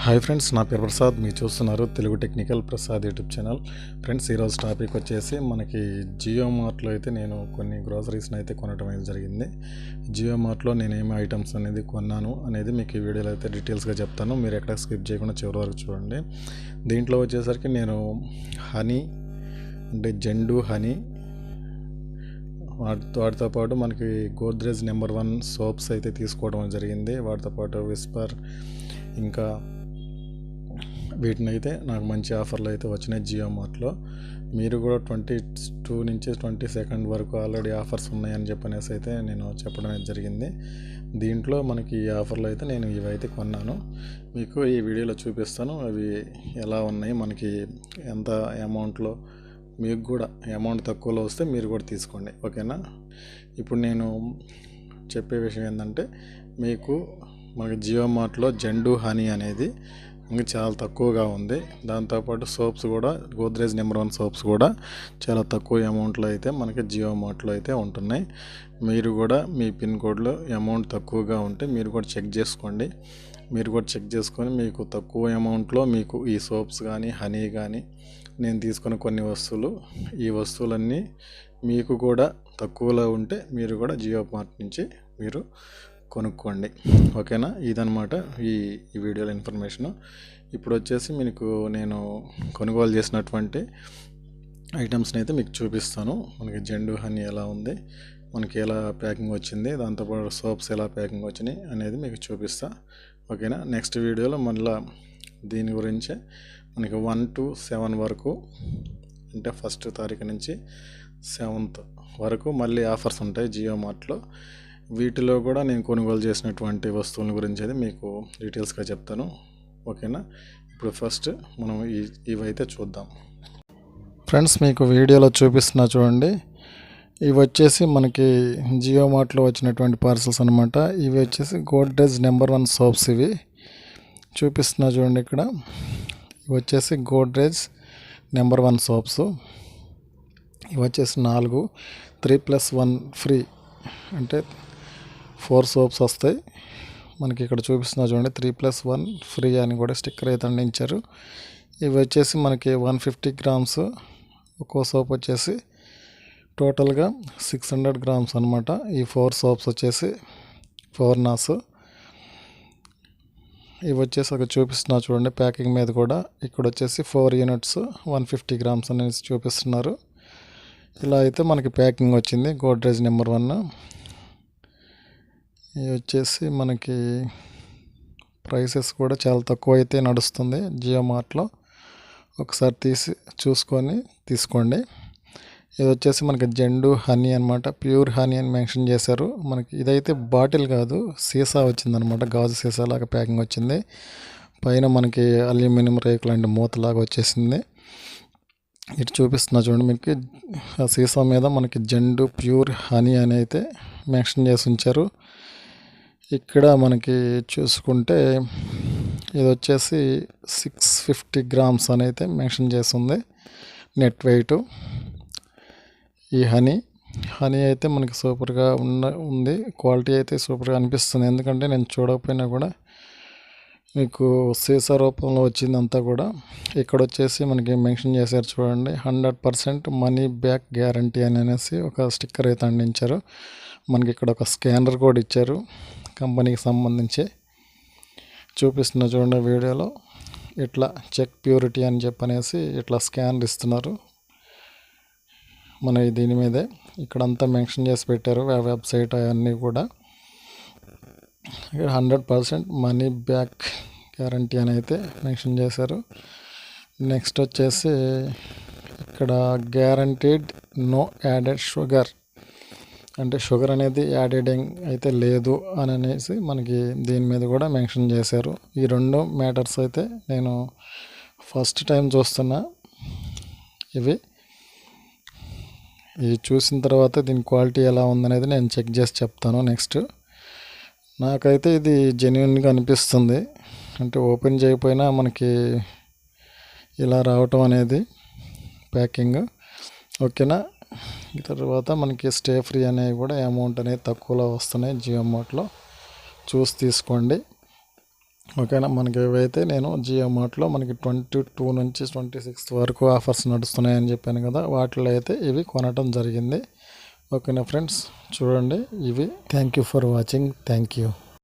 Hi friends నా పేరు ప్రసాద్. మీరు చూస్తున్నారు Telugu technical Prasad YouTube channel. Friends ఈరోజు టాపిక్ వచ్చేసి మనకి జియో మార్ట్లో అయితే నేను కొన్ని గ్రోసరీస్ని అయితే కొనడం అనేది జరిగింది. జియో మార్ట్లో నేను ఏమి ఐటమ్స్ అనేది కొన్నాను అనేది మీకు ఈ వీడియోలో అయితే డీటెయిల్స్గా చెప్తాను. మీరు ఎక్కడ స్కిప్ చేయకుండా చివరి వరకు చూడండి. దీంట్లో వచ్చేసరికి నేను హనీ అంటే జెండు హనీ వాటితో వాటితో పాటు మనకి గోద్రేజ్ నెంబర్ వన్ సోప్స్ అయితే తీసుకోవడం జరిగింది. వాటితో పాటు విస్పర్ ఇంకా వీటిని అయితే నాకు మంచి ఆఫర్లు అయితే వచ్చినాయి జియో మార్ట్లో. మీరు కూడా ట్వంటీ టూ నుంచి ట్వంటీ సెకండ్ వరకు ఆల్రెడీ ఆఫర్స్ ఉన్నాయని చెప్పనేసి అయితే నేను చెప్పడం అయితే జరిగింది. దీంట్లో మనకి ఈ ఆఫర్లు అయితే నేను ఇవైతే కొన్నాను. మీకు ఈ వీడియోలో చూపిస్తాను అవి ఎలా ఉన్నాయి మనకి ఎంత అమౌంట్లో మీకు కూడా అమౌంట్ తక్కువలో వస్తే మీరు కూడా తీసుకోండి. ఓకేనా? ఇప్పుడు నేను చెప్పే విషయం ఏంటంటే మీకు మనకి జియో మార్ట్లో జెండు హనీ అనేది ఇంకా చాలా తక్కువగా ఉంది. దాంతోపాటు సోప్స్ కూడా గోద్రేజ్ నెంబర్ వన్ సోప్స్ కూడా చాలా తక్కువ అమౌంట్లో అయితే మనకి జియో మార్ట్లో అయితే ఉంటున్నాయి. మీరు కూడా మీ పిన్ కోడ్లో అమౌంట్ తక్కువగా ఉంటే మీరు కూడా చెక్ చేసుకోండి. మీరు కూడా చెక్ చేసుకొని మీకు తక్కువ అమౌంట్లో మీకు ఈ సోప్స్ కానీ హనీ కానీ నేను తీసుకున్న కొన్ని వస్తువులు ఈ వస్తువులన్నీ మీకు కూడా తక్కువలో ఉంటే మీరు కూడా జియో మార్ట్ నుంచి మీరు కొనుక్కోండి. ఓకేనా? ఇదనమాట ఈ ఈ వీడియోలో ఇన్ఫర్మేషను. ఇప్పుడు వచ్చేసి మీకు నేను కొనుగోలు చేసినటువంటి ఐటమ్స్ని అయితే మీకు చూపిస్తాను. మనకి జెండు హనీ ఎలా ఉంది మనకి ఎలా ప్యాకింగ్ వచ్చింది దాంతోపాటు సోప్స్ ఎలా ప్యాకింగ్ వచ్చినాయి అనేది మీకు చూపిస్తా. ఓకేనా? నెక్స్ట్ వీడియోలో మళ్ళీ దీని గురించే మనకి వన్ టు సెవెన్ వరకు అంటే ఫస్ట్ తారీఖు నుంచి సెవెంత్ వరకు మళ్ళీ ఆఫర్స్ ఉంటాయి జియో మార్ట్లో. వీటిలో కూడా నేను కొనుగోలు చేసినటువంటి వస్తువుల గురించి అయితే మీకు డీటెయిల్స్గా చెప్తాను. ఓకేనా? ఇప్పుడు ఫస్ట్ మనం ఈ ఇవైతే చూద్దాం. ఫ్రెండ్స్ మీకు వీడియోలో చూపిస్తున్నా చూడండి. ఇవి వచ్చేసి మనకి జియో మార్ట్లో వచ్చినటువంటి పార్సల్స్ అనమాట ఇవి వచ్చేసి గోడ్రేజ్ నెంబర్ వన్ సోప్స్ ఇవి. చూపిస్తున్నా చూడండి ఇక్కడ. ఇవి వచ్చేసి గోడ్రేజ్ నెంబర్ వన్ సోప్స్. ఇవి వచ్చేసి నాలుగు త్రీ ప్లస్ వన్ ఫ్రీ. అంటే ఫోర్ సోప్స్ వస్తాయి. మనకి ఇక్కడ చూపిస్తున్నా చూడండి త్రీ ప్లస్ వన్ ఫ్రీ అని కూడా స్టిక్కర్ అయితే అందించారు ఇవి వచ్చేసి మనకి వన్ ఫిఫ్టీ గ్రామ్స్ ఒక్కో సోప్ వచ్చేసి టోటల్గా సిక్స్ హండ్రెడ్ గ్రామ్స్ అనమాట ఈ ఫోర్ సోప్స్ వచ్చేసి ఫోర్ నాస్. ఇవి వచ్చేసి ఒక చూపిస్తున్నా చూడండి ప్యాకింగ్ మీద కూడా. ఇక్కడ వచ్చేసి four units one fifty grams అనేసి చూపిస్తున్నారు. ఇలా అయితే మనకి ప్యాకింగ్ వచ్చింది. గోడ్రేజ్ నెంబర్ వన్ ఇది వచ్చేసి మనకి ప్రైసెస్ కూడా చాలా తక్కువ అయితే నడుస్తుంది జియో మార్ట్లో. ఒకసారి తీసి చూసుకొని తీసుకోండి. ఇది వచ్చేసి మనకి జెండు హనీ అనమాట ప్యూర్ హనీ అని మెన్షన్ చేశారు. మనకి ఇదైతే బాటిల్ కాదు సీసా వచ్చిందనమాట గాజు సీసా లాగా ప్యాకింగ్ వచ్చింది. పైన మనకి అల్యూమినియం రేకు లాంటి మూతలాగా వచ్చేసింది. ఇటు చూపిస్తున్నా చూడండి మీకు. ఆ సీసా మీద మనకి జెండు ప్యూర్ హనీ అని అయితే మెన్షన్ చేసి ఉంచారు. ఇక్కడ మనకి చూసుకుంటే ఇది వచ్చేసి సిక్స్ ఫిఫ్టీ గ్రామ్స్ అని అయితే మెన్షన్ చేస్తుంది. Net weight. ఈ హనీ. హనీ అయితే మనకి సూపర్గా ఉన్న ఉంది. క్వాలిటీ అయితే సూపర్గా అనిపిస్తుంది. ఎందుకంటే నేను చూడకపోయినా కూడా మీకు సీసా రూపంలో వచ్చిందంతా కూడా ఇక్కడ వచ్చేసి మనకి మెన్షన్ చేశారు చూడండి. Hundred percent money back guarantee అని అనేసి ఒక స్టిక్కర్ అయితే అందించారు. మనకి ఇక్కడ ఒక స్కానర్ కూడా ఇచ్చారు. కంపెనీకి సంబంధించి చూపిస్తున్న చూడండి వీడియోలో. ఇట్లా చెక్ ప్యూరిటీ అని చెప్పనేసి ఇట్లా స్కాన్ ఇస్తున్నారు. మన దీని మీదే. ఇక్కడంతా మెన్షన్ చేసి పెట్టారు. ఆ వెబ్సైట్ అవన్నీ కూడా. ఇక్కడ hundred percent money back guarantee అని అయితే మెన్షన్ చేశారు. నెక్స్ట్ వచ్చేసి ఇక్కడ గ్యారంటీడ్ నో యాడెడ్ షుగర్ అంటే షుగర్ అనేది యాడెడ్ అయితే లేదు అని అనేసి మనకి దీని మీద కూడా మెన్షన్ చేశారు. ఈ రెండు మ్యాటర్స్ అయితే నేను ఫస్ట్ టైం చూస్తున్నా. ఇవి. ఇది చూసిన తర్వాత దీని క్వాలిటీ ఎలా ఉందనేది నేను చెక్ చేసి చెప్తాను నెక్స్ట్. నాకైతే ఇది జెన్యున్గా అనిపిస్తుంది. అంటే ఓపెన్ చేయకపోయినా మనకి ఇలా రావటం అనేది ప్యాకింగ్. ఓకేనా? తర్వాత మనకి స్టే ఫ్రీ అనేవి కూడా అమౌంట్ అనేది తక్కువలో వస్తున్నాయి జియో మార్ట్లో చూసి తీసుకోండి. ఓకేనా? మనకి ఏవైతే నేను జియో మార్ట్లో మనకి ట్వంటీ టూ నుంచి ట్వంటీ సిక్స్త్ వరకు ఆఫర్స్ నడుస్తున్నాయని చెప్పాను కదా వాటిలో అయితే ఇవి కొనటం జరిగింది. ఓకేనా ఫ్రెండ్స్? చూడండి ఇవి. Thank you for watching thank you